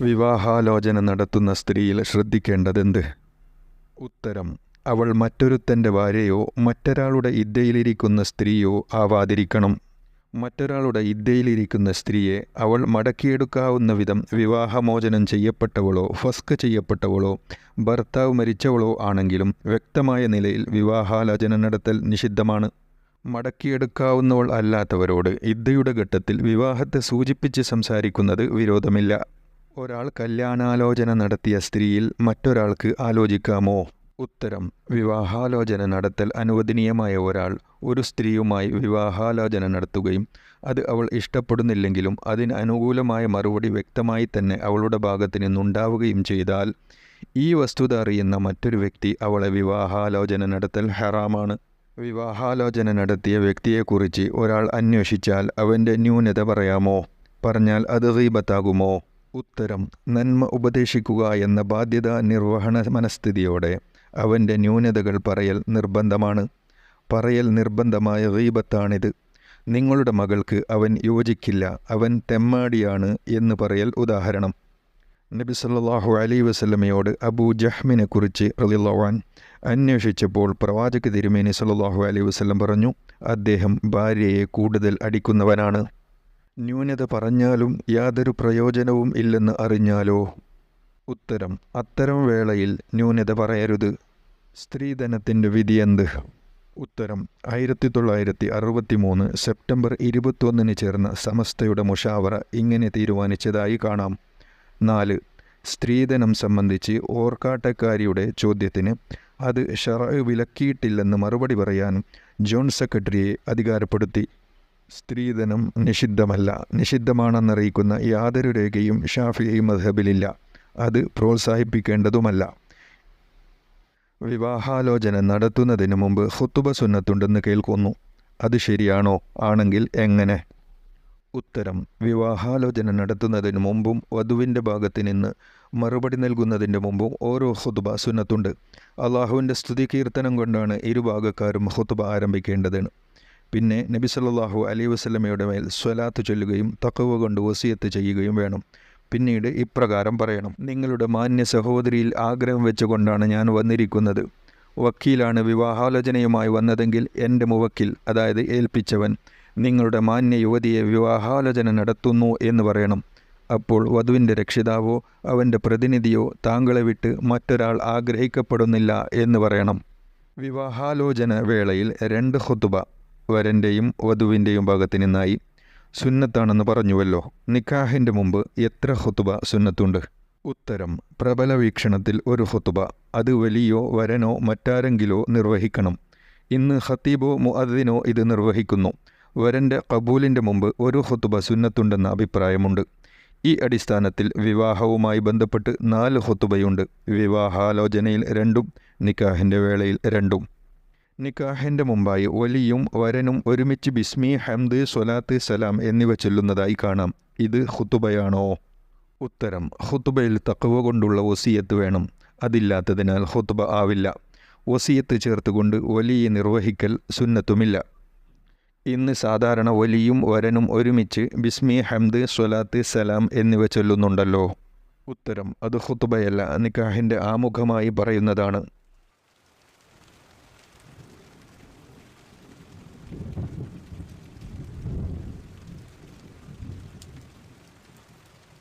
വിവാഹാലോചന നടത്തുന്ന സ്ത്രീയിൽ ശ്രദ്ധിക്കേണ്ടതെന്ത്? ഉത്തരം. അവൾ മറ്റൊരുത്തന്റെ ഭാര്യയോ മറ്റൊരാളുടെ ഇദ്ദയിലിരിക്കുന്ന സ്ത്രീയോ ആവാതിരിക്കണം. മറ്റൊരാളുടെ ഇദ്ദയിലിരിക്കുന്ന സ്ത്രീയെ അവൾ മടക്കിയെടുക്കാവുന്ന വിധം വിവാഹമോചനം ചെയ്യപ്പെട്ടവളോ ഫസ്ക് ചെയ്യപ്പെട്ടവളോ ഭർത്താവ് മരിച്ചവളോ ആണെങ്കിലും വ്യക്തമായ നിലയിൽ വിവാഹാലോചന നടത്തൽ നിഷിദ്ധമാണ്. മടക്കിയെടുക്കാവുന്നവൾ അല്ലാത്തവരോട് ഇദ്ദയുടെ ഘട്ടത്തിൽ വിവാഹത്തെ സൂചിപ്പിച്ച് സംസാരിക്കുന്നത് വിരോധമില്ല. ഒരാൾ കല്യാണാലോചന നടത്തിയ സ്ത്രീയിൽ മറ്റൊരാൾക്ക് ആലോചിക്കാമോ? ഉത്തരം. വിവാഹാലോചന നടത്തൽ അനുവദനീയമായ ഒരാൾ ഒരു സ്ത്രീയുമായി വിവാഹാലോചന നടത്തുകയും അത് അവൾ ഇഷ്ടപ്പെടുന്നില്ലെങ്കിലും അതിന് അനുകൂലമായ മറുപടി വ്യക്തമായി തന്നെ അവളുടെ ഭാഗത്തു നിന്നുണ്ടാവുകയും ചെയ്താൽ ഈ വസ്തുത അറിയുന്ന മറ്റൊരു വ്യക്തി അവളെ വിവാഹാലോചന നടത്തൽ ഹറാമാണ്. വിവാഹാലോചന നടത്തിയ വ്യക്തിയെക്കുറിച്ച് ഒരാൾ അന്വേഷിച്ചാൽ അവന്റെ ന്യൂനത പറയാമോ? പറഞ്ഞാൽ അത് ഗീബത്താകുമോ? ഉത്തരം നന്മ ഉപദേശിക്കുക എന്ന ബാധ്യത നിർവഹണ മനസ്ഥിതിയോടെ അവന്റെ ന്യൂനതകൾ പറയൽ നിർബന്ധമാണ്. പറയൽ നിർബന്ധമായ ഗീബത്താണിത്. നിങ്ങളുടെ മകൾക്ക് അവൻ യോജിക്കില്ല അവൻ തെമ്മാടിയാണ് എന്ന് പറയൽ ഉദാഹരണം. നബി സല്ലാഹു അലൈ വസ്ലമയോട് അബൂ ജഹ്മിനെ കുറിച്ച് റളിയല്ലാഹുൻ അന്വേഷിച്ചപ്പോൾ പ്രവാചക തിരുമേനി സല്ലാഹു അലൈ വസ്ലം പറഞ്ഞു അദ്ദേഹം ഭാര്യയെ കൂടുതൽ അടിക്കുന്നവനാണ്. ന്യൂനത പറഞ്ഞാലും യാതൊരു പ്രയോജനവും ഇല്ലെന്ന് അറിഞ്ഞാലോ? ഉത്തരം അത്തരം വേളയിൽ ന്യൂനത പറയരുത്. സ്ത്രീധനത്തിന്റെ വിധിയെന്ത് ഉത്തരം ആയിരത്തി തൊള്ളായിരത്തി അറുപത്തി മൂന്ന് സെപ്റ്റംബർ ഇരുപത്തൊന്നിന് ചേർന്ന സമസ്തയുടെ മുഷാവറ ഇങ്ങനെ തീരുമാനിച്ചതായി കാണാം. നാല് സ്ത്രീധനം സംബന്ധിച്ച് ഓർക്കാട്ടക്കാരിയുടെ ചോദ്യത്തിന് അത് ഷറ വിലക്കിയിട്ടില്ലെന്ന് മറുപടി പറയാൻ ജോൺ സെക്രട്ടറിയെ അധികാരപ്പെടുത്തി. സ്ത്രീധനം നിഷിദ്ധമല്ല. നിഷിദ്ധമാണെന്നറിയിക്കുന്ന യാതൊരു രേഖയും ഷാഫിയയും മധബിലില്ല അത് പ്രോത്സാഹിപ്പിക്കേണ്ടതുമല്ല. വിവാഹാലോചന നടത്തുന്നതിന് മുമ്പ് ഹുത്തുബ സുന്നത്തുണ്ടെന്ന് കേൾക്കുന്നു. അത് ശരിയാണോ? ആണെങ്കിൽ എങ്ങനെ? ഉത്തരം. വിവാഹാലോചന നടത്തുന്നതിന് മുമ്പും വധുവിന്റെ ഭാഗത്ത് നിന്ന് മറുപടി നൽകുന്നതിന്റെ മുമ്പും ഓരോ ഹുതുബ സുന്നത്തുണ്ട്. അള്ളാഹുവിന്റെ സ്തുതി കീർത്തനം കൊണ്ടാണ് ഇരുഭാഗക്കാരും ഹുതുബ ആരംഭിക്കേണ്ടതാണ് പിന്നെ നബി സല്ലാഹു അലൈഹി വസ്ലമയുടെ മേൽ സ്വലാത്ത് ചൊല്ലുകയും തക്കവ കൊണ്ട് വസിയത്ത് ചെയ്യുകയും വേണം. പിന്നീട് ഇപ്രകാരം പറയണം. നിങ്ങളുടെ മാന്യ സഹോദരിയിൽ ആഗ്രഹം വെച്ചുകൊണ്ടാണ് ഞാൻ വന്നിരിക്കുന്നത്. വക്കീലാണ് വിവാഹാലോചനയുമായി വന്നതെങ്കിൽ എന്റെ മുവക്കിൽ അതായത് ഏൽപ്പിച്ചവൻ നിങ്ങളുടെ മാന്യ യുവതിയെ വിവാഹാലോചന നടത്തുന്നു എന്ന് പറയണം. അപ്പോൾ വധുവിന്റെ രക്ഷിതാവോ അവന്റെ പ്രതിനിധിയോ താങ്കളെ വിട്ട് മറ്റൊരാൾ ആഗ്രഹിക്കപ്പെടുന്നില്ല എന്ന് പറയണം. വിവാഹാലോചന വേളയിൽ രണ്ട് ഹുത്തുബ വരന്റെയും വധുവിന്റെയും ഭാഗത്ത് നിന്നായി സുന്നത്താണെന്ന് പറഞ്ഞുവല്ലോ. നിക്കാഹിന്റെ മുമ്പ് എത്ര ഹുത്തുബ സുന്നത്തുണ്ട്? ഉത്തരം പ്രബല വീക്ഷണത്തിൽ ഒരു ഹുത്തുബ അത് വലിയോ വരനോ മറ്റാരെങ്കിലോ നിർവഹിക്കണം. ഇന്ന് ഹത്തീബോ മുഅദ്ദിനോ ഇത് നിർവഹിക്കുന്നു. വരന്റെ കബൂലിന്റെ മുമ്പ് ഒരു ഹുത്തുബ സുന്നത്തുണ്ടെന്ന അഭിപ്രായമുണ്ട്. ഈ അടിസ്ഥാനത്തിൽ വിവാഹവുമായി ബന്ധപ്പെട്ട് നാല് ഹുത്തുബയുണ്ട് വിവാഹാലോചനയിൽ രണ്ടും നിക്കാഹിന്റെ വേളയിൽ രണ്ടും. നിക്കാഹിന്റെ മുമ്പായി ഒലിയും വരനും ഒരുമിച്ച് ബിസ്മി ഹംദ് സ്വലാത്ത് സലാം എന്നിവ ചൊല്ലുന്നതായി കാണാം. ഇത് ഹുത്തുബയാണോ ഉത്തരം ഹുത്തുബയിൽ തക്കവ കൊണ്ടുള്ള വസീയത്ത് വേണം. അതില്ലാത്തതിനാൽ ഹുത്തുബ ആവില്ല. വസീയത്ത് ചേർത്തുകൊണ്ട് ഒലിയെ നിർവഹിക്കൽ സുന്നത്തുമില്ല. ഇന്ന് സാധാരണ ഒലിയും വരനും ഒരുമിച്ച് ബിസ്മി ഹംദ് സ്വലാത്ത് സലാം എന്നിവ ചൊല്ലുന്നുണ്ടല്ലോ. ഉത്തരം അത് ഹുത്തുബയല്ല നിക്കാഹിന്റെ ആമുഖമായി പറയുന്നതാണ്.